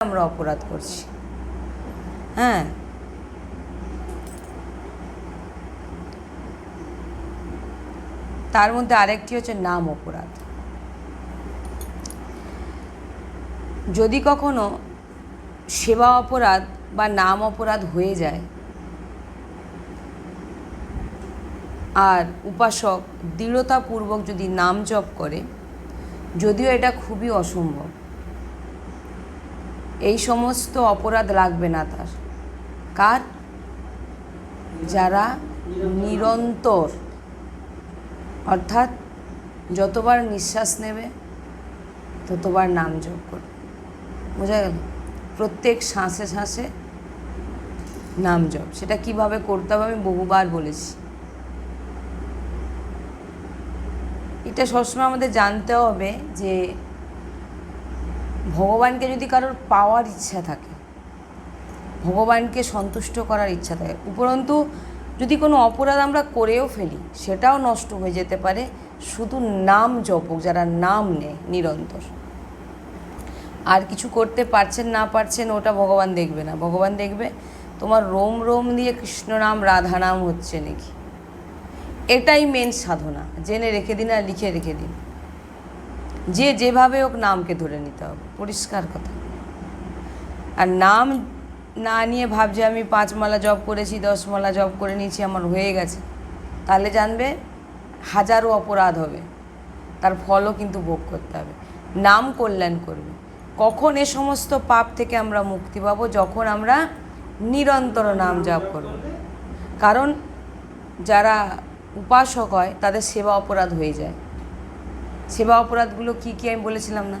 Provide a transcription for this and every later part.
আমরা অপরাধ করছি। হ্যাঁ? তার মধ্যে আরেকটি হচ্ছে নাম অপরাধ। যদি কখনো সেবা অপরাধ বা নাম অপরাধ হয়ে যায়, আর উপাসক দৃঢ়তাপূর্বক যদি নাম জপ করে, যদিও এটা খুবই অসম্ভব। এই সমস্ত অপরাধ লাগবে না তার। কার? যারা নিরন্তর, অর্থাৎ যতবার নিঃশ্বাস নেবে, ততবার নাম জপ করবে। বোঝা গেল? প্রত্যেক শ্বাসে শ্বাসে নাম জপ। সেটা কীভাবে করতে হবে আমি বহুবার বলেছি। এটা সবসময় আমাদের জানতে হবে যে ভগবানকে যদি কারোর পাওয়ার ইচ্ছা থাকে, ভগবানকে সন্তুষ্ট করার ইচ্ছা থাকে, উপরন্তু যদি কোনো অপরাধ আমরা করেও ফেলি, সেটাও নষ্ট হয়ে যেতে পারে, শুধু নাম জপক, যারা নাম নেয় নিরন্তর। আর কিছু করতে পারছেন, না পারছেন, ওটা ভগবান দেখবে না। ভগবান দেখবে, তোমার রোম রোম দিয়ে কৃষ্ণ নাম, রাধা নাম হচ্ছে নাকি? এটাই মেন সাধনা। জেনে রেখে দিন আর লিখে রেখে দিন। যে যেভাবে হোক নামকে ধরে নিতে হবে। পরিষ্কার কথা। আর নাম না নিয়ে ভাবছে আমি পাঁচ মালা জব করেছি, দশ মালা জব করে নিয়েছি, আমার হয়ে গেছে। তাহলে জানবে হাজারো অপরাধ হবে। তার ফলও কিন্তু ভোগ করতে হবে। নাম কল্যাণ করবে। কখন এ সমস্ত পাপ থেকে আমরা মুক্তি পাবো? যখন আমরা নিরন্তর নাম জপ করব। কারণ যারা উপাসক হয়, তাদের সেবা অপরাধ হয়ে যায়। সেবা অপরাধগুলো কি কি আমি বলেছিলাম না?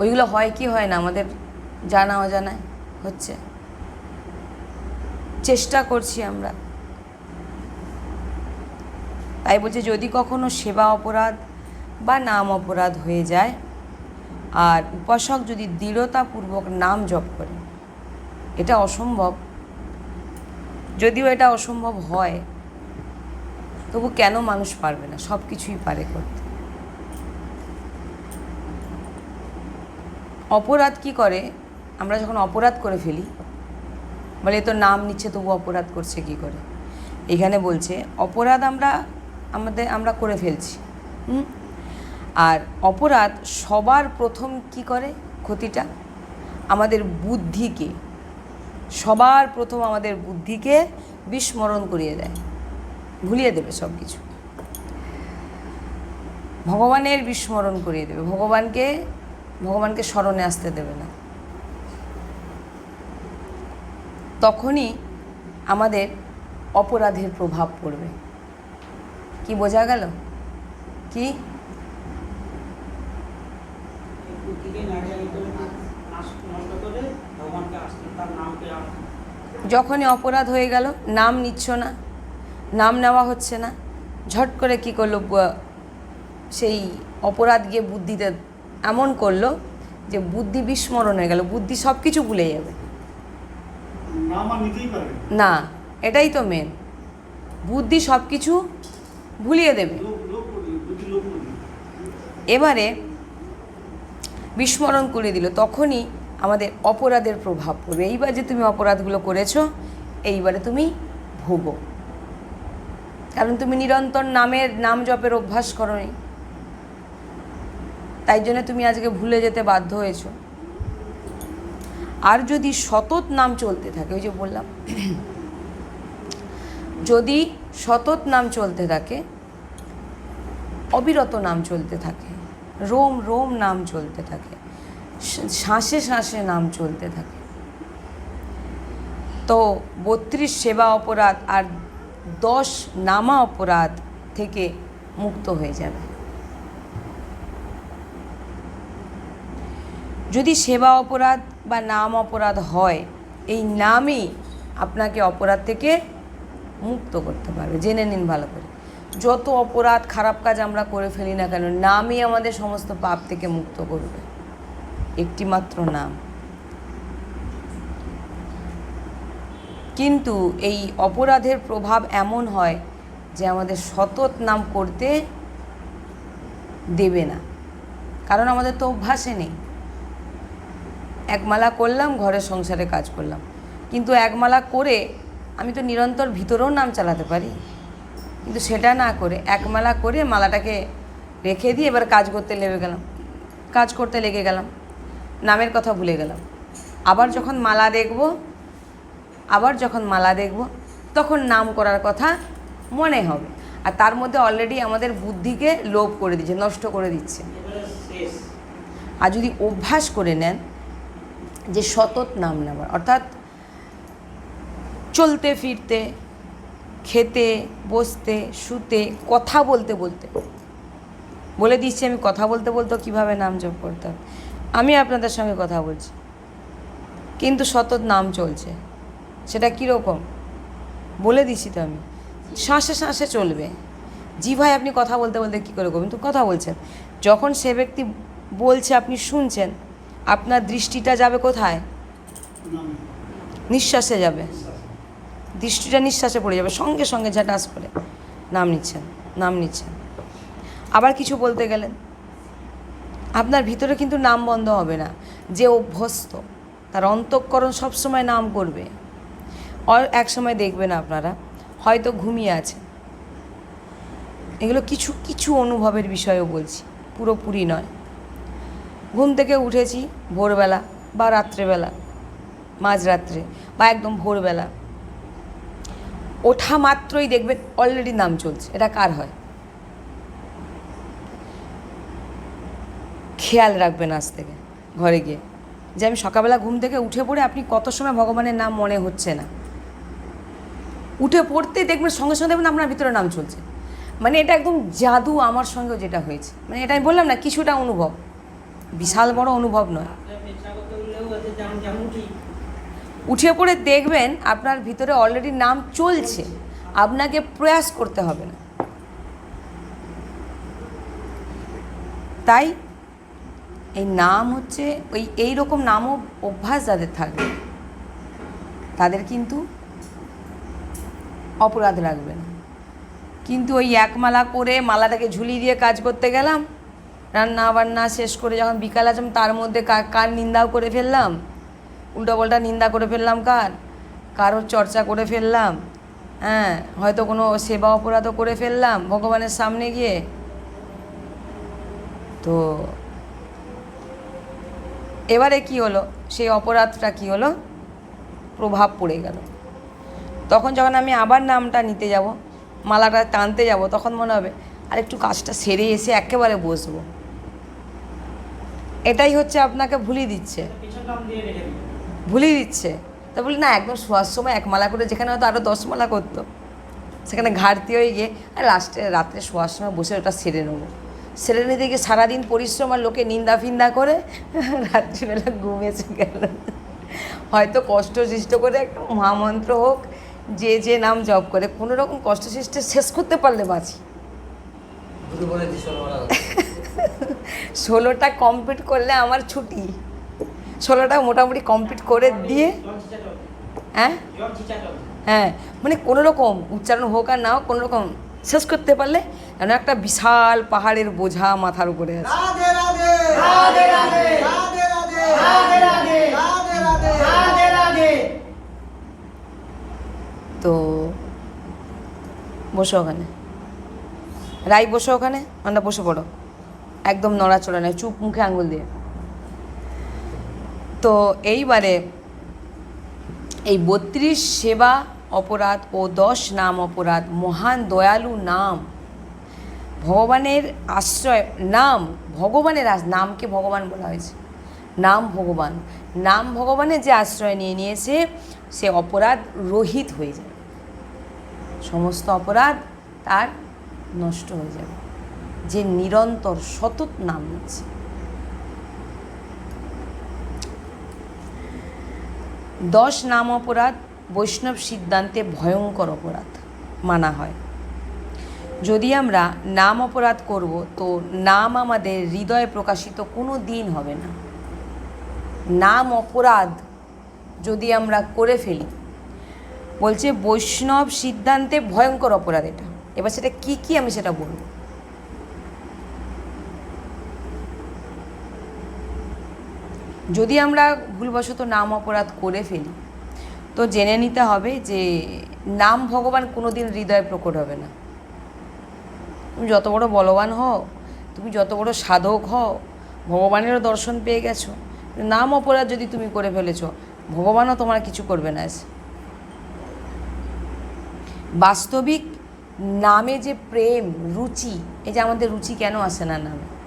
ওইগুলো হয় কি হয় না আমাদের জানা অজানায় হচ্ছে। চেষ্টা করছি আমরা। তাই বলছে যদি কখনো সেবা অপরাধ বা নাম অপরাধ হয়ে যায়, আর উপাসক যদি দৃঢ়তাপূর্বক নাম জপ করে, এটা অসম্ভব। যদিও এটা অসম্ভব হয় তবু কেন মানুষ পারবে না? সব কিছুই পারে করতে। অপরাধ কি করে? আমরা যখন অপরাধ করে ফেলি, বলে তো নাম নিচ্ছে, তবু অপরাধ করছে কি করে? এখানে বলছে, অপরাধ আমরা, আমাদের, আমরা করে ফেলছি। আর অপরাধ সবার প্রথম কি করে ক্ষতিটা? আমাদের বুদ্ধিকে, সবার প্রথম আমাদের বুদ্ধিকে বিস্মরণ করিয়ে দেয়। ভুলিয়ে দেবে সব কিছু ভগবানের বিস্মরণ করিয়ে দেবে। ভগবানকে ভগবানকে স্মরণে আসতে দেবে না। তখনই আমাদের অপরাধের প্রভাব পড়বে। কি বোঝা গেল? কি? যখনই অপরাধ হয়ে গেল, নাম নিচ্ছ না। নাম নেওয়া হচ্ছে না। ঝট করে কি করল সেই অপরাধ গিয়ে বুদ্ধিতে এমন করল যে বুদ্ধি বিস্মরণ হয়ে গেল বুদ্ধি সব কিছু ভুলে যাবে। না। এটাই তো মেন বুদ্ধি সব কিছু ভুলিয়ে দেবে। এবারে বিস্মরণ করে দিল তখনই আমাদের অপরাধের প্রভাব পড়বে। এইবার যে তুমি অপরাধগুলো করেছ এইবারে তুমি ভোগো। কারণ তুমি নিরন্তর নামের নাম জপের অভ্যাস করনি। তাই জন্য তুমি আজকে ভুলে যেতে বাধ্য হয়েছো। আর যদি সতত নাম চলতে থাকে, ওই যে বললাম, যদি সতত নাম চলতে থাকে, অবিরত নাম চলতে থাকে, রোম রোম নাম চলতে থাকে, শ্বাসে শ্বাসে নাম চলতে থাকে, তো বত্রিশ সেবা অপরাধ আর দশ নামা অপরাধ থেকে মুক্ত হয়ে যাবে। যদি সেবা অপরাধ বা নাম অপরাধ হয়, এই নামই আপনাকে অপরাধ থেকে মুক্ত করতে পারবে। জেনে নিন ভালো করে। যত অপরাধ, খারাপ কাজ আমরা করে ফেলি না কেন, নামই আমাদের সমস্ত পাপ থেকে মুক্ত করবে। একটি মাত্র নাম। কিন্তু এই অপরাধের প্রভাব এমন হয় যে আমাদের সতত নাম করতে দেবে না। কারণ আমাদের তো অভ্যাসে নেই। একমালা করলাম, ঘরের সংসারে কাজ করলাম। কিন্তু একমালা করে আমি তো নিরন্তর ভিতরেও নাম চালাতে পারি। কিন্তু সেটা না করে একমালা করে মালাটাকে রেখে দিয়ে এবার কাজ করতে লেগে গেলাম। কাজ করতে লেগে গেলাম। নামের কথা ভুলে গেলাম। আবার যখন মালা দেখব আবার যখন মালা দেখব, তখন নাম করার কথা মনে হবে। আর তার মধ্যে অলরেডি আমাদের বুদ্ধিকে লোভ করে দিচ্ছে, নষ্ট করে দিচ্ছে। আর যদি অভ্যাস করে নেন যে সতত নাম নেওয়ার, অর্থাৎ চলতে ফিরতে, খেতে, বসতে, শুতে, কথা বলতে বলতে, বলে দিচ্ছি আমি কথা বলতে বলতে কীভাবে নাম জপ করতে হবে? আমি আপনাদের সঙ্গে কথা বলছি। কিন্তু সতত নাম চলছে। সেটা কীরকম? বলে দিচ্ছি তো আমি। শ্বাসে শ্বাসে চলবে। জি ভাই, আপনি কথা বলতে বলতে কী করে করবেন তো কথা বলছেন। যখন সে ব্যক্তি বলছে, আপনি শুনছেন, আপনার দৃষ্টিটা যাবে কোথায়? নিঃশ্বাসে যাবে। দৃষ্টিটা নিঃশ্বাসে পড়ে যাবে। সঙ্গে সঙ্গে ঝাটাস করে নাম নিচ্ছেন নাম নিচ্ছেন। আবার কিছু বলতে গেলেন? আপনার ভিতরে কিন্তু নাম বন্ধ হবে না। যে অভ্যস্ত, তার অন্তঃকরণ সবসময় নাম করবে। এক সময় দেখবেন আপনারা, হয়তো ঘুমিয়ে আছে। এগুলো কিছু কিছু অনুভবের বিষয়েও বলছি, পুরোপুরি নয়। ঘুম থেকে উঠেছি ভোরবেলা বা রাত্রেবেলা, মাঝরাত্রে বা একদম ভোরবেলা। ওঠা মাত্রই দেখবেন অলরেডি নাম চলছে, এটা কার হয়? খেয়াল রাখবেন আজ থেকে, ঘরে গিয়ে। যে আমি সকালবেলা ঘুম থেকে উঠে পড়ে আপনি কত সময় ভগবানের নাম মনে হচ্ছে না। উঠে পড়তে দেখবেন সঙ্গে সঙ্গে দেখবেন আপনার ভিতরে নাম চলছে। মানে এটা একদম জাদু আমার সঙ্গেও যেটা হয়েছে। মানে এটা আমি বললাম না, কিছুটা অনুভব। বিশাল বড় অনুভব নয়। উঠে পড়ে দেখবেন আপনার ভিতরে অলরেডি নাম চলছে। আপনাকে প্রয়াস করতে হবে না। তাই এই নাম হচ্ছে, ওই এই রকম নামও অভ্যাস যাদের থাকবে তাদের কিন্তু অপরাধ লাগবে না কিন্তু ওই এক মালা করে মালাটাকে ঝুলিয়ে দিয়ে কাজ করতে গেলাম রান্না বান্না শেষ করে যখন বিকাল আসলাম, তার মধ্যে কার নিন্দাও করে ফেললাম? উল্টোপাল্টা নিন্দা করে ফেললাম কার? কারোর চর্চা করে ফেললাম হ্যাঁ হয়তো কোনো সেবা অপরাধও করে ফেললাম ভগবানের সামনে গিয়ে। তো এবারে কি হলো? সেই অপরাধটা কি হলো? প্রভাব পড়ে গেল। তখন যখন আমি আবার নামটা নিতে যাব, মালাটা টানতে যাব, তখন মনে হবে আর একটু কাজটা সেরে এসে একেবারে বসবো। এটাই হচ্ছে আপনাকে ভুলিয়ে দিচ্ছে। ভুলিয়ে দিচ্ছে। তা বলি, না, একদম শোয়ার সময় এক মালা করে, যেখানে হয়তো আরও দশ মালা করতো, সেখানে ঘাটতি হয়ে গিয়ে, আর লাস্টে রাত্রে শোয়ার সময় বসে ওটা সেরে নেব। সেরে নিতে গিয়ে সারাদিন পরিশ্রম আর লোকে নিন্দা ফিন্দা করে, রাত্রিবেলা ঘুম এসে গেল। হয়তো কষ্ট সৃষ্ট করে একটা মহামন্ত্র হোক যে যে নাম জব করে কোনো রকম কষ্ট সৃষ্টি শেষ করতে পারলে বাঁচি ষোলোটা কমপ্লিট করলে আমার ছুটি ষোলোটা মোটামুটি কমপ্লিট করে দিয়ে হ্যাঁ হ্যাঁ মানে কোনো রকম উচ্চারণ হোক আর না হোক কোনো রকম শেষ করতে পারলে যেন একটা বিশাল পাহাড়ের বোঝা মাথার উপরে আছে তো বসো ওখানে। রাই বসো ওখানে আমরা বসে পড়ো। একদম নড়াচড়া নেই চুপ মুখে আঙুল দিয়ে। তো এইবারে এই বত্রিশ সেবা অপরাধ ও দশ নাম অপরাধ, মহান দয়ালু নাম, ভগবানের আশ্রয়, নাম, ভগবানের নামকে ভগবান বলা হয়েছে। নাম ভগবান। নাম ভগবানের যে আশ্রয় নিয়ে নিয়েছে, সে অপরাধ রহিত হয়ে যাবে সমস্ত অপরাধ তার নষ্ট হয়ে যাবে। যে নিরন্তর সতত নাম নিচ্ছে। দশ নাম অপরাধ বৈষ্ণব সিদ্ধান্তে ভয়ঙ্কর অপরাধ মানা হয়। যদি আমরা নাম অপরাধ করব, তো নাম আমাদের হৃদয়ে প্রকাশিত কোনো দিন হবে না। নাম অপরাধ যদি আমরা করে ফেলি বলছে বৈষ্ণব সিদ্ধান্তে ভয়ঙ্কর অপরাধ এটা। এবার সেটা কি কি আমি সেটা বলব? যদি আমরা ভুলবশত নাম অপরাধ করে ফেলি, তো জেনে নিতে হবে যে নাম ভগবান কোনোদিন হৃদয়ে প্রকট হবে না। তুমি যত বড় বলবান হও, তুমি যত বড় সাধক হও, ভগবানেরও দর্শন পেয়ে গেছো। নাম অপরাধ যদি তুমি করে ফেলেছো, ভগবানও তোমার কিছু করবে না। এসে বাস্তবিক নামে যে প্রেম, রুচি, এই যে আমাদের রুচি কেন আসে না নামে?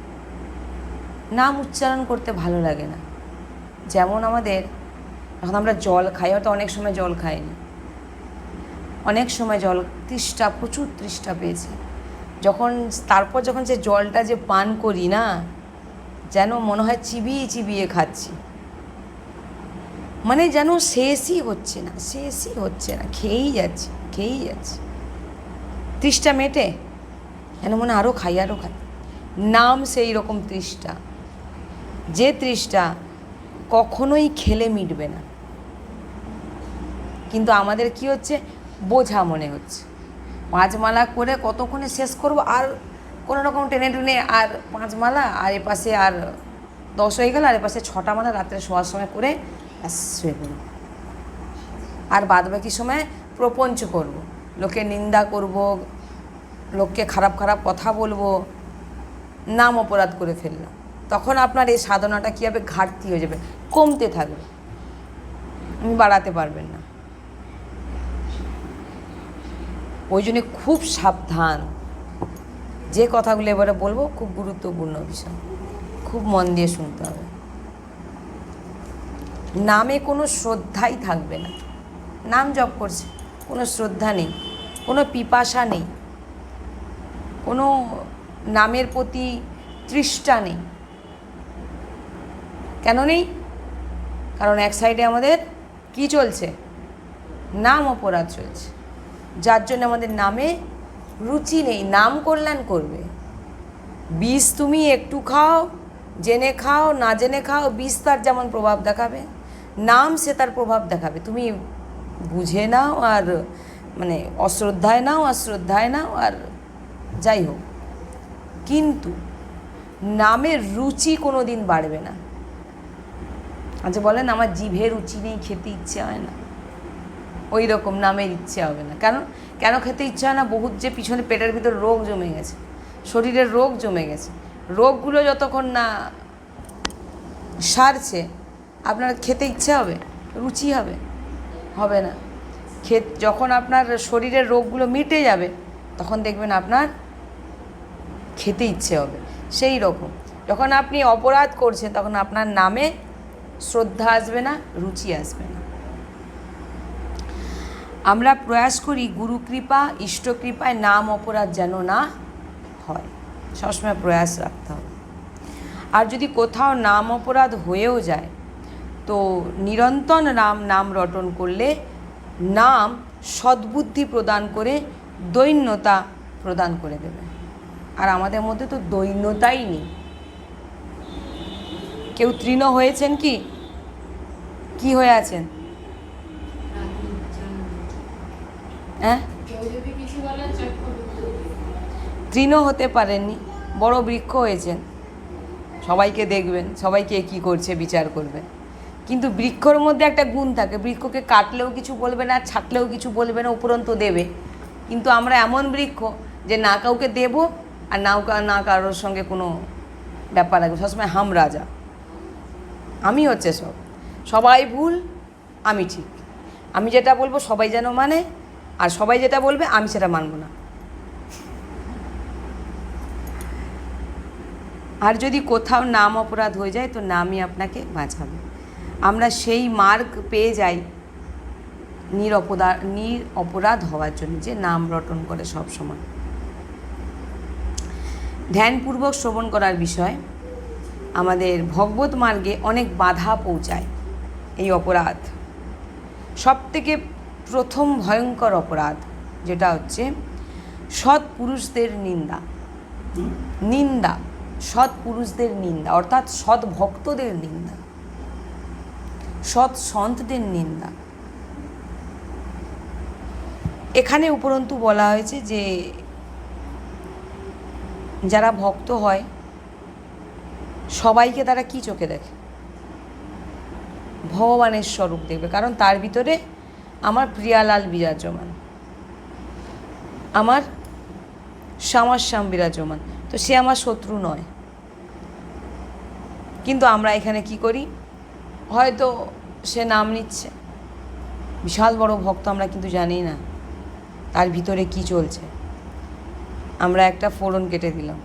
নাম উচ্চারণ করতে ভালো লাগে না। যেমন আমাদের এখন আমরা জল খাই, হয়তো অনেক সময় জল খাইনি। অনেক সময় জল তৃষ্ঠা, প্রচুর তৃষ্ঠা পেয়েছে। যখন, তারপর যখন যে জলটা যে পান করি না, যেন মনে হয় চিবিয়ে চিবিয়ে খাচ্ছি। মানে যেন শেষই হচ্ছে না, শেষই হচ্ছে না, খেয়েই যাচ্ছি। খেয়েই যাচ্ছি। তৃষ্ঠা মেটে যেন মনে আরও খাই আরও খাই। নাম সেই রকম তৃষ্ঠা যে তৃষ্ঠা কখনোই খেলে মিটবে না। কিন্তু আমাদের কি হচ্ছে? বোঝা মনে হচ্ছে। পাঁচমালা করে কতক্ষণে শেষ করব? আর কোনো রকম টেনে টেনে আর পাঁচমালা, আর এপাশে আর দশ হয়ে গেল, আর এপাশে ছটা মালা রাত্রে শোয়ার সময় করে শুয়ে পড়ব আর বাদ বাকি সময় প্রপঞ্চ করব। লোকে নিন্দা করব, লোককে খারাপ খারাপ কথা বলব, নাম অপরাধ করে ফেললাম। তখন আপনার এই সাধনাটা কী হবে ঘাটতি হয়ে যাবে? কমতে থাকবে। বাড়াতে পারবেন না। ওই জন্যে খুব সাবধান। যে কথাগুলো এবারে বলব, খুব গুরুত্বপূর্ণ বিষয়। খুব মন দিয়ে শুনতে হবে। নামে কোনো শ্রদ্ধাই থাকবে না। নাম জপ করছে। কোনো শ্রদ্ধা নেই, কোনো পিপাসা নেই, কোনো নামের প্রতি তৃষ্ঠা নেই। কেন নেই? কারণ এক সাইডে আমাদের কি চলছে? নাম অপরাধ চলছে। যার জন্য আমাদের নামে রুচি নেই, নাম কল্যাণ করবে। বিষ তুমি একটু খাও, জেনে খাও, না জেনে খাও বিষ তার যেমন প্রভাব দেখাবে, নাম সে তার প্রভাব দেখাবে। তুমি বুঝে নাও আর মানে অশ্রদ্ধায় নাও অশ্রদ্ধায় নাও আর যাই হোক। কিন্তু নামের রুচি কোনো দিন বাড়বে না। আচ্ছা বলেন, আমার জিভে রুচি নেই, খেতে ইচ্ছে হয় না। ওই রকম নামের ইচ্ছে হবে না। কেন কেন খেতে ইচ্ছে হয় না? বহুত যে পিছনে পেটের ভিতর রোগ জমে গেছে। শরীরের রোগ জমে গেছে। রোগগুলো যতক্ষণ না সারছে, আপনার খেতে ইচ্ছে হবে, রুচি হবে। হবে না। খে যখন আপনার শরীরের রোগগুলো মিটে যাবে, তখন দেখবেন আপনার খেতে ইচ্ছে হবে। সেই রকম। যখন আপনি অপরাধ করছেন, তখন আপনার নামে শ্রদ্ধা আসবে না, রুচি আসবে না। আমরা প্রয়াস করি গুরু কৃপা, ইষ্ট কৃপায় নাম অপরাধ যেন না হয়। সবসময় প্রয়াস রাখতে হবে। আর যদি কোথাও নাম অপরাধ হয়েও যায় তো নিরন্তন রাম নাম রটন করলে নাম সদ্বুদ্ধি প্রদান করে দৈন্যতা প্রদান করে দেবে। আর আমাদের মধ্যে তো দৈন্যতাই নেই। কেউ তৃণ হয়েছেন কি? কি হয়ে আছেন? হ্যাঁ। তৃণ হতে পারেননি, বড় বৃক্ষ হয়েছেন। সবাইকে দেখবেন, সবাইকে কী করছে, বিচার করবেন। কিন্তু বৃক্ষর মধ্যে একটা গুণ থাকে। বৃক্ষকে কাটলেও কিছু বলবে না, ছাটলেও কিছু বলবে না, উপরন্ত দেবে। কিন্তু আমরা এমন বৃক্ষ যে না কাউকে দেব আর নাও না কারোর সঙ্গে কোনো ব্যাপার লাগবে সবসময় হাম রাজা। আমি হচ্ছে সব। সবাই ভুল, আমি ঠিক। আমি যেটা বলব সবাই যেন মানে আর সবাই যেটা বলবে আমি সেটা মানবো না। আর যদি কোথাও নাম অপরাধ হয়ে যায় তো নামই আপনাকে বাঁচাবে। আমরা সেই মার্গ পেয়ে যাই নিরপদা নির অপরাধ হওয়ার জন্য যে নাম রটন করে সব সময়। ধ্যানপূর্বক শ্রবণ করার বিষয় আমাদের ভগবত মার্গে অনেক বাধা পৌঁছায় এই অপরাধ। সব থেকে প্রথম ভয়ঙ্কর অপরাধ যেটা হচ্ছে সৎ পুরুষদের নিন্দা নিন্দা সৎ পুরুষদের নিন্দা অর্থাৎ সৎ ভক্তদের নিন্দা। সৎ সন্তদের নিন্দা। এখানে উপরন্তু বলা হয়েছে যে, যারা ভক্ত হয়, সবাইকে তারা কি চোখে দেখে? ভগবানের স্বরূপ দেখবে। কারণ তার ভিতরে আমার প্রিয়ালাল বিরাজমান। আমার শ্যামাশ্যাম বিরাজমান। তো সে আমার শত্রু নয়। কিন্তু আমরা এখানে কি করি? হয়তো সে নাম নিচ্ছে। বিশাল বড় ভক্ত আমরা কিন্তু জানি না তার ভিতরে কি চলছে। আমরা একটা ফোড়ন কেটে দিলাম।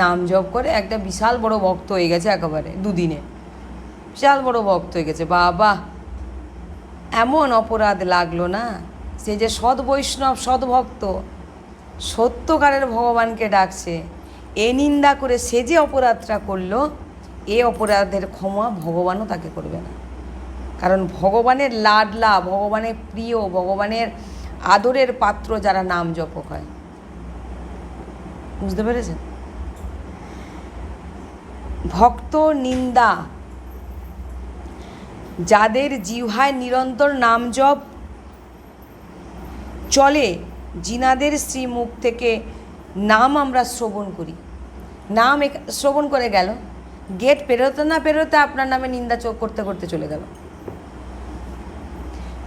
নাম জপ করে একটা বিশাল বড় ভক্ত হয়ে গেছে একেবারে দুদিনে। বিশাল বড় ভক্ত হয়ে গেছে। বাবা, এমন অপরাধ লাগল না সে যে সৎ বৈষ্ণব, সৎ ভক্ত, সত্যকারের ভগবানকে ডাকছে। এ নিন্দা করে সে যে অপরাধটা করল এ অপরাধের ক্ষমা ভগবানও তাকে করবে না। কারণ ভগবানের লাডলা, ভগবানের প্রিয়, ভগবানের আদরের পাত্র যারা নাম জপক হয়। বুঝতে পেরেছেন? ভক্ত নিন্দা, যাদের জিহ্বায় নিরন্তর নাম জপ চলে, জিনাদের শ্রীমুখ থেকে নাম আমরা শ্রবণ করি। নাম শ্রবণ করে গেল? গেট পেরোতে না পেরোতে আপনার নামে নিন্দা চোখ করতে করতে চলে গেল।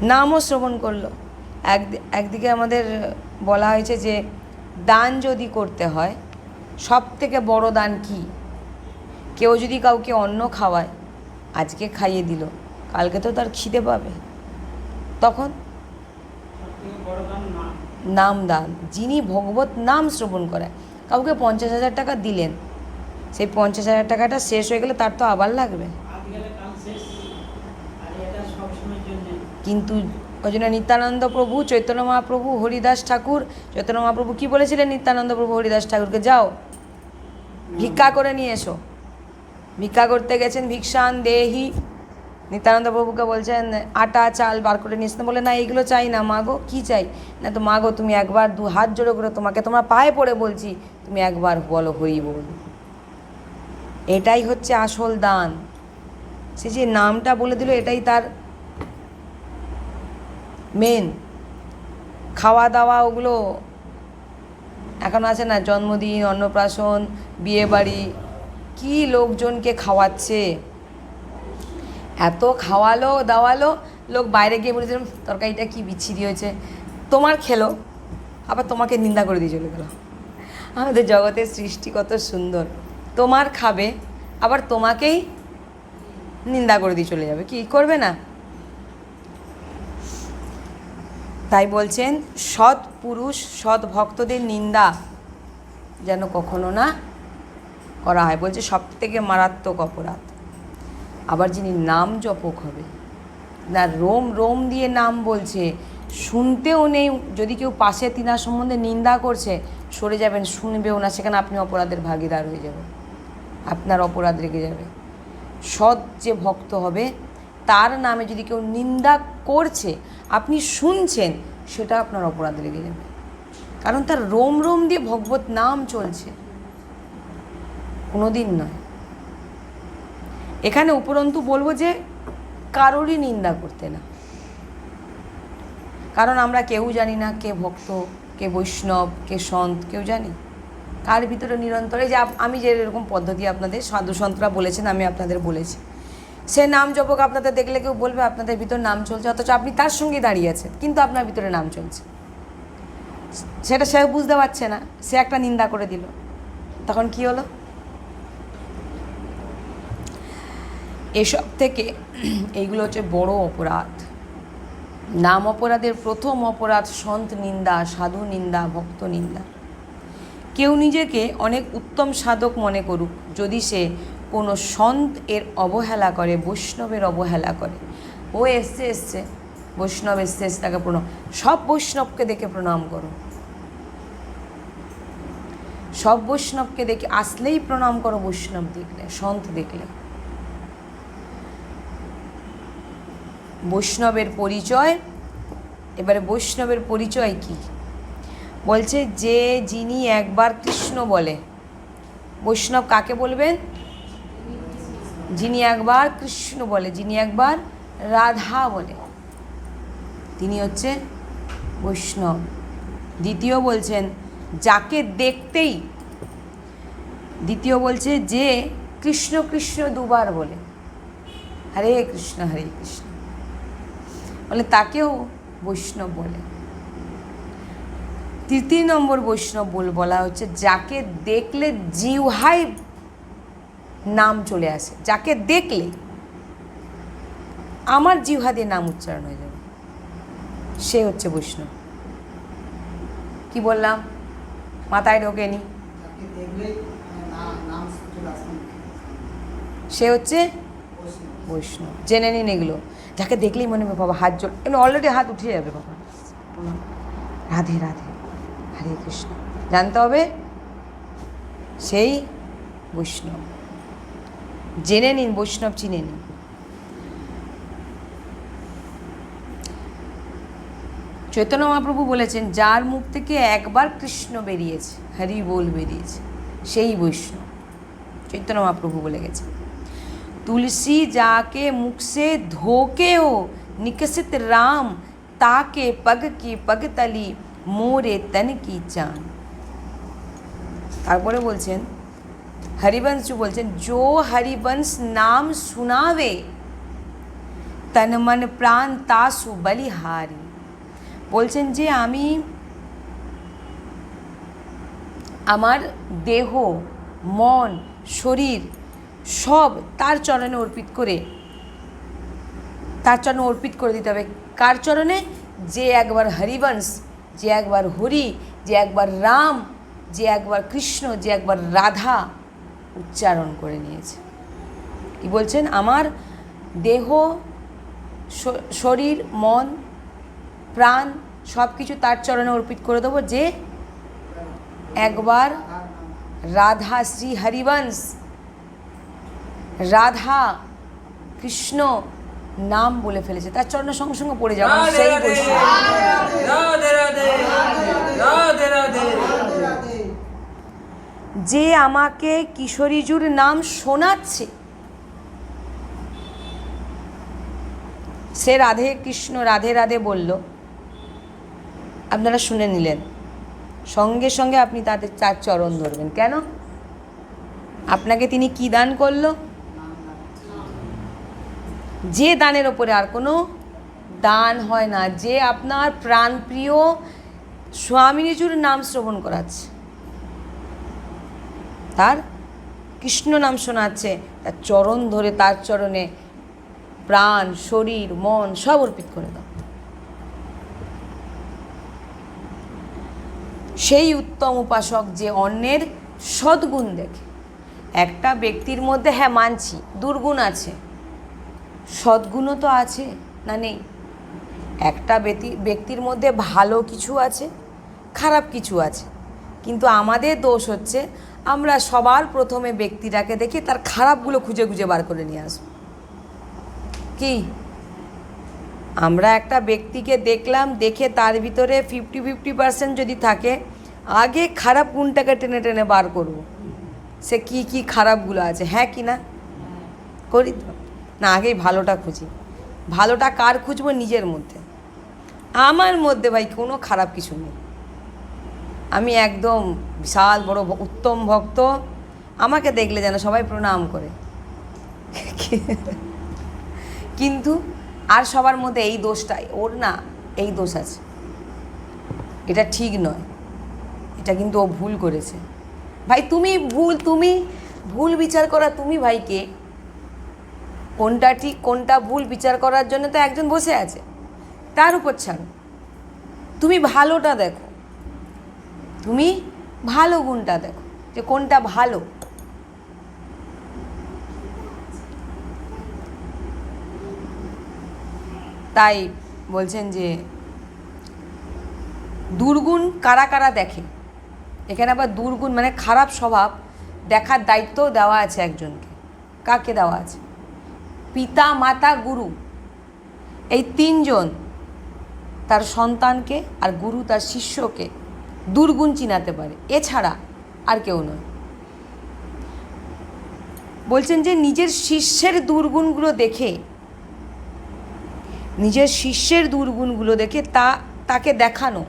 নামও শ্রবণ করল। এক একদিকে আমাদের বলা হয়েছে যে, দান যদি করতে হয় সব থেকে বড় দান কি? কেউ যদি কাউকে অন্ন খাওয়ায়, আজকে খাইয়ে দিল, কালকে তো তার খিদে পাবে। তখন নাম দান। যিনি ভগবত নাম শ্রবণ করে কাউকে পঞ্চাশ হাজার টাকা দিলেন সেই পঞ্চাশ হাজার টাকাটা শেষ হয়ে গেলে তার তো আবার লাগবে। কিন্তু ওই জন্য নিত্যানন্দ প্রভু, চৈতন্য মহাপ্রভু, হরিদাস ঠাকুর, চৈতন্য মহাপ্রভু কি বলেছিলেন? নিত্যানন্দ প্রভু, হরিদাস ঠাকুরকে যাও, ভিক্ষা করে নিয়ে এসো। ভিক্ষা করতে গেছেন ভিক্ষান দেহি। নিত্যানন্দ প্রভুকে বলছেন, আটা, চাল বার করে নিয়ে এসে বলে, না, এইগুলো চাই না মাগো কি চাই? না, তো মাগো তুমি একবার দু হাত জোড়ো করে তোমাকে তোমার পায়ে পড়ে বলছি, তুমি একবার বলো হরি বল। এটাই হচ্ছে আসল দান। সে যে নামটা বলে দিল, এটাই তার মেন খাওয়া দাওয়া ওগুলো এখন আছে না, জন্মদিন, অন্নপ্রাশন, বিয়েবাড়ি, কি লোকজনকে খাওয়াচ্ছে? এত খাওয়ালো, দাওয়ালো, লোক বাইরে গিয়ে বলেছিল তরকারিটা কি বিচ্ছিরি হয়েছে? তোমার খেলো, আবার তোমাকে নিন্দা করে দিয়ে চলে গেল। আমাদের জগতের সৃষ্টি কত সুন্দর। তোমার খাবে, আবার তোমাকেই নিন্দা করে দিয়ে চলে যাবে। কি করবে না? তাই বলছেন, সৎ পুরুষ, সৎ ভক্তদের নিন্দা যেন কখনো না করা হয়। বলছে সব থেকে মারাত্মক অপরাধ। আবার যিনি নাম জপক হবে, না রোম রোম দিয়ে নাম বলছে, শুনতেও নেই, যদি কেউ পাশে তিনার সম্বন্ধে নিন্দা করছে, সরে যাবেন, শুনবেও না, সেখানে আপনি অপরাধের ভাগিদার হয়ে যাবেন। আপনার অপরাধ রেগে যাবে। সৎ যে ভক্ত হবে, তার নামে যদি কেউ নিন্দা করছে, আপনি শুনছেন, সেটা আপনার অপরাধ লেগে যাবে। কারণ তার রোম রোম দিয়ে ভগবত নাম চলছে। কোনোদিন নয়। এখানে উপরন্তু বলব যে, কারোরই নিন্দা করতে না। কারণ আমরা কেউ জানি না কে ভক্ত, কে বৈষ্ণব, কে সন্ত, কেউ জানি। কার ভিতরে নিরন্তরে? যে আমি যে এরকম পদ্ধতি আপনাদের সাধু সন্তরা বলেছেন, আমি আপনাদের বলেছি। সে নাম জপক, আপনাদের দেখলে কেউ বলবে, আপনাদের ভিতর নাম চলছে, অথচ আপনি তার সঙ্গে দাঁড়িয়ে আছেন, কিন্তু আপনার ভিতরে নাম চলছে। সেটা সে বুঝতে পারছে না, সে একটা নিন্দা করে দিল। তখন কি হলো? এসব থেকে এইগুলো হচ্ছে বড় অপরাধ। নাম অপরাধের প্রথম অপরাধ সন্ত নিন্দা, সাধু নিন্দা, ভক্ত নিন্দা। কেউ নিজেকে অনেক উত্তম সাধক মনে করুক, যদি সে কোনো সন্ত এর অবহেলা করে, বৈষ্ণবের অবহেলা করে। ও এসছে এসছে। বৈষ্ণব এসছে এসছে তাকে প্রণাম। সব বৈষ্ণবকে দেখে প্রণাম করো। সব বৈষ্ণবকে দেখে আসলেই প্রণাম করো বৈষ্ণব দেখলে, সন্ত দেখলে। বৈষ্ণবের পরিচয়, এবারে বৈষ্ণবের পরিচয় কি? বলছে যে যিনি একবার কৃষ্ণ বলে। বৈষ্ণব কাকে বলবেন? যিনি একবার কৃষ্ণ বলে, যিনি একবার রাধা বলে। তিনি হচ্ছে বৈষ্ণব। দ্বিতীয় বলছেন, যাকে দেখতেই দ্বিতীয় বলছে, যে কৃষ্ণ কৃষ্ণ দুবার বলে। হরে কৃষ্ণ হরে কৃষ্ণ। বলে তাকেও বৈষ্ণব বলে। তৃতীয় নম্বর বৈষ্ণব বল বলা হচ্ছে যাকে দেখলে জিহাই নাম চলে আসে। যাকে দেখলে আমার জিহ্বা দিয়ে নাম উচ্চারণ হয়ে যাবে। সে হচ্ছে বৈষ্ণব। কি বললাম? মাথায় ঢোকেনি। মানে না- আসে। সে হচ্ছে বৈষ্ণব। জেনে নিন এগুলো। যাকে দেখলেই মনে হবে বাবা হাত জোর অলরেডি হাত উঠে যাবে বাবা। রাধে রাধে। হরে কৃষ্ণ। জানতে হবে, সেই বৈষ্ণব। জেনে নিন, বৈষ্ণব চিনে নিন। চৈতন্য মহাপ্রভু বলেছেন, যার মুখ থেকে একবার কৃষ্ণ বেরিয়েছে, হরি বোল বেরিয়েছে, সেই বৈষ্ণব। চৈতন্য মহাপ্রভু বলে গেছে তুলসী যাকে মুখ সে ধোকেও নিকশিত রাম তাকে পগ কি পগতলি মোরে তন কি চান তারপরে বলছেন, হরিবংশু বলছেন, জো হরিবংশ নাম শুনাবে, তন মন প্রাণ তাসু বলিহারি বলছেন যে আমি আমার দেহ, মন, শরীর সব তার চরণে অর্পিত করে, তার চরণে অর্পিত করে দিতে হবে। কার চরণে? যে একবার হরিবংশ যে একবার হরি, যে একবার রাম, যে একবার কৃষ্ণ, যে একবার রাধা উচ্চারণ করে নিয়েছে। কি বলছেন? আমার দেহ শরীর, মন, প্রাণ সব কিছু তার চরণে অর্পিত করে দেবো যে একবার রাধা শ্রী হরিবংশ, রাধা কৃষ্ণ নাম বলে ফেলেছে তার চরণের সঙ্গে সঙ্গে পড়ে যাব সেই যে আমাকে কিশোরীজুর নাম শোনাচ্ছে সে রাধে কৃষ্ণ রাধে রাধে বলল আপনারা শুনে নিলেন সঙ্গে সঙ্গে আপনি তাদের চার চরণ ধরবেন। কেন? আপনাকে তিনি কি দান করল? যে দানের ওপরে আর কোনো দান হয় না, যে আপনার প্রাণপ্রিয় স্বামিনীজুর নাম শ্রবণ করাচ্ছে, তার কৃষ্ণ নাম শোনাচ্ছে, তার চরণ ধরে তার চরণে প্রাণ, শরীর, মন সব অর্পিত করে দাও। সেই উত্তম উপাসক যে অন্যের সদ্গুণ দেখে, একটা ব্যক্তির মধ্যে হ্যাঁ মানছি, দুর্গুণ আছে সদ্গুণও তো আছে, না নেই? একটা ব্যক্তি ব্যক্তির মধ্যে ভালো কিছু আছে, খারাপ কিছু আছে। কিন্তু আমাদের দোষ হচ্ছে, আমরা সবার প্রথমে ব্যক্তিটাকে দেখে তার খারাপগুলো খুঁজে খুঁজে বার করে নিয়ে আসব। কি? আমরা একটা ব্যক্তিকে দেখলাম, দেখে তার ভিতরে ফিফটি ফিফটি পার্সেন্ট যদি থাকে, আগে খারাপ গুণটাকে টেনে টেনে বার করব। সে কি কি খারাপগুলো আছে হ্যাঁ কি না? করি তো। না, আগেই ভালোটা খুঁজি। ভালোটা কার খুঁজবো? নিজের মধ্যে। আমার মধ্যে ভাই কোনো খারাপ কিছু নেই। আমি একদম বিশাল বড় উত্তম ভক্ত। আমাকে দেখলে যেন সবাই প্রণাম করে। কিন্তু আর সবার মধ্যে এই দোষটাই, ওর না এই দোষ আছে। এটা ঠিক নয়। এটা কিন্তু ও ভুল করেছে। ভাই তুমি ভুল তুমি ভুল বিচার করা তুমি ভাইকে কোনটা ঠিক, কোনটা ভুল বিচার করার জন্য তো একজন বসে আছে। তার উপর ছাড়ো। তুমি ভালোটা দেখো। তুমি ভালো গুণটা দেখো, যে কোনটা ভালো। তাই বলছেন যে, দুর্গুণ কারা কারা দেখে? এখানে আবার দুর্গুণ মানে খারাপ স্বভাব দেখার দায়িত্ব দেওয়া আছে একজনকে। কাকে দেওয়া আছে? পিতা মাতা গুরু। এই তিনজন তার সন্তানকে আর গুরু তার শিষ্যকে দুর্গুণ চিনাতে পারে। এছাড়া আর কেউ নয়। বলছেন যে নিজের শিষ্যের দুর্গুণগুলো দেখে, নিজের শিষ্যের দুর্গুণগুলো দেখে তা, তাকে দেখানো,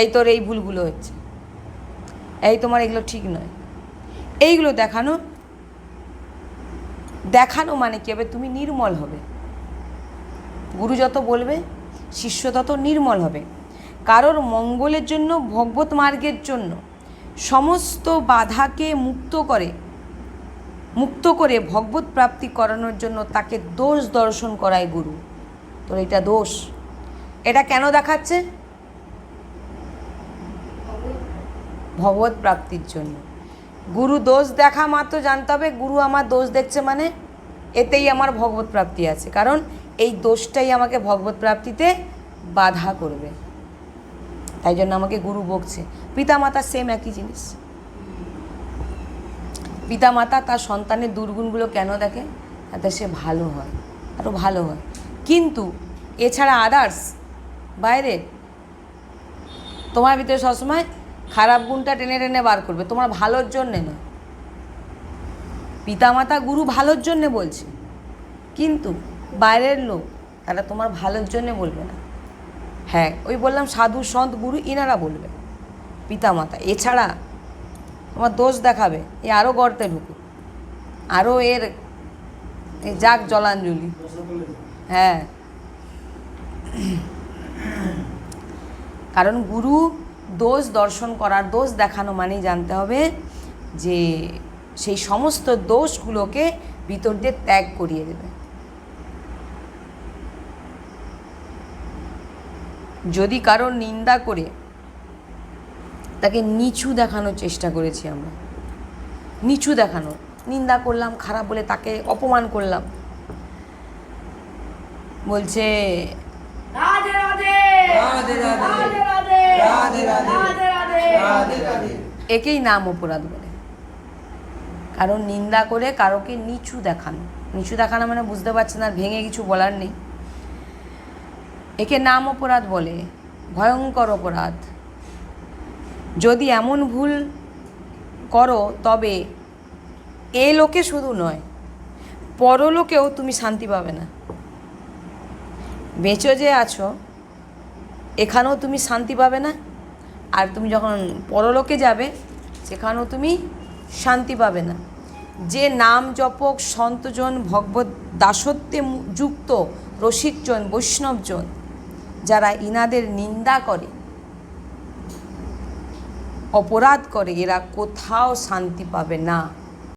এই তোর এই ভুলগুলো হচ্ছে। এই তোমার এগুলো ঠিক নয়। এইগুলো দেখানো দেখানো মানে কী? হবে তুমি নির্মল হবে। গুরু যত বলবে, শিষ্য তত নির্মল হবে। কারোর মঙ্গলের জন্য, ভগবত মার্গের জন্য সমস্ত বাধাকে মুক্ত করে মুক্ত করে ভগবত প্রাপ্তি করানোর জন্য তাকে দোষ দর্শন করায় গুরু। তোর এটা দোষ। এটা কেন দেখাচ্ছে? ভগবত প্রাপ্তির জন্য। গুরু দোষ দেখা মাত্র জানতে হবে। গুরু আমার দোষ দেখছে মানে এতেই আমার ভগবত প্রাপ্তি আছে। কারণ এই দোষটাই আমাকে ভগবত প্রাপ্তিতে বাধা করবে। তাই জন্য আমাকে গুরু বকছে। পিতামাতা সেম একই জিনিস। পিতামাতা তার সন্তানের দুর্গুণগুলো কেন দেখে? যাতে সে ভালো হয় আরও ভালো হয়। কিন্তু এছাড়া আদার্স বাইরে, তোমার ভিতরে সবসময় খারাপ গুণটা টেনে টেনে বার করবে। তোমার ভালোর জন্যে না পিতামাতা গুরু ভালোর জন্যে বলছে। কিন্তু বাইরের লোক, তারা তোমার ভালোর জন্যে বলবে না। হ্যাঁ ওই বললাম সাধু, সন্ত, গুরু, ইনারা বলবে। পিতামাতা, এছাড়া তোমার দোষ দেখাবে। এ আরও গর্তে ঢুকুক আরও এর যাক জলাঞ্জলি। হ্যাঁ। কারণ গুরু দোষ দর্শন করার দোষ দেখানো মানেই জানতে হবে যে সেই সমস্ত দোষগুলোকে ভিতর দিয়ে ত্যাগ করিয়ে দেবে। যদি কারোর নিন্দা করে, তাকে নিচু দেখানোর চেষ্টা করেছি আমরা। নিচু দেখানো। নিন্দা করলাম, খারাপ বলে তাকে অপমান করলাম। বলছে, রাধে রাধে একেই নাম অপরাধ বলে। কারণ নিন্দা করে কারোকে নিচু দেখানো। নিচু দেখানো মানে বুঝতে পারছেন আর ভেঙে কিছু বলার নেই। একে নাম অপরাধ বলে, ভয়ঙ্কর অপরাধ। যদি এমন ভুল করো, তবে এ লোকে শুধু নয়, পরলোকেও তুমি শান্তি পাবে না। বেঁচে যে আছো, এখানেও তুমি শান্তি পাবে না। আর তুমি যখন পরলোকে যাবে, সেখানেও তুমি শান্তি পাবে না। যে নাম জপক সন্তজন ভগবত দাসত্বে যুক্ত রসিকজন, বৈষ্ণবজন, যারা ইনাদের নিন্দা করে, অপরাধ করে, এরা কোথাও শান্তি পাবে না।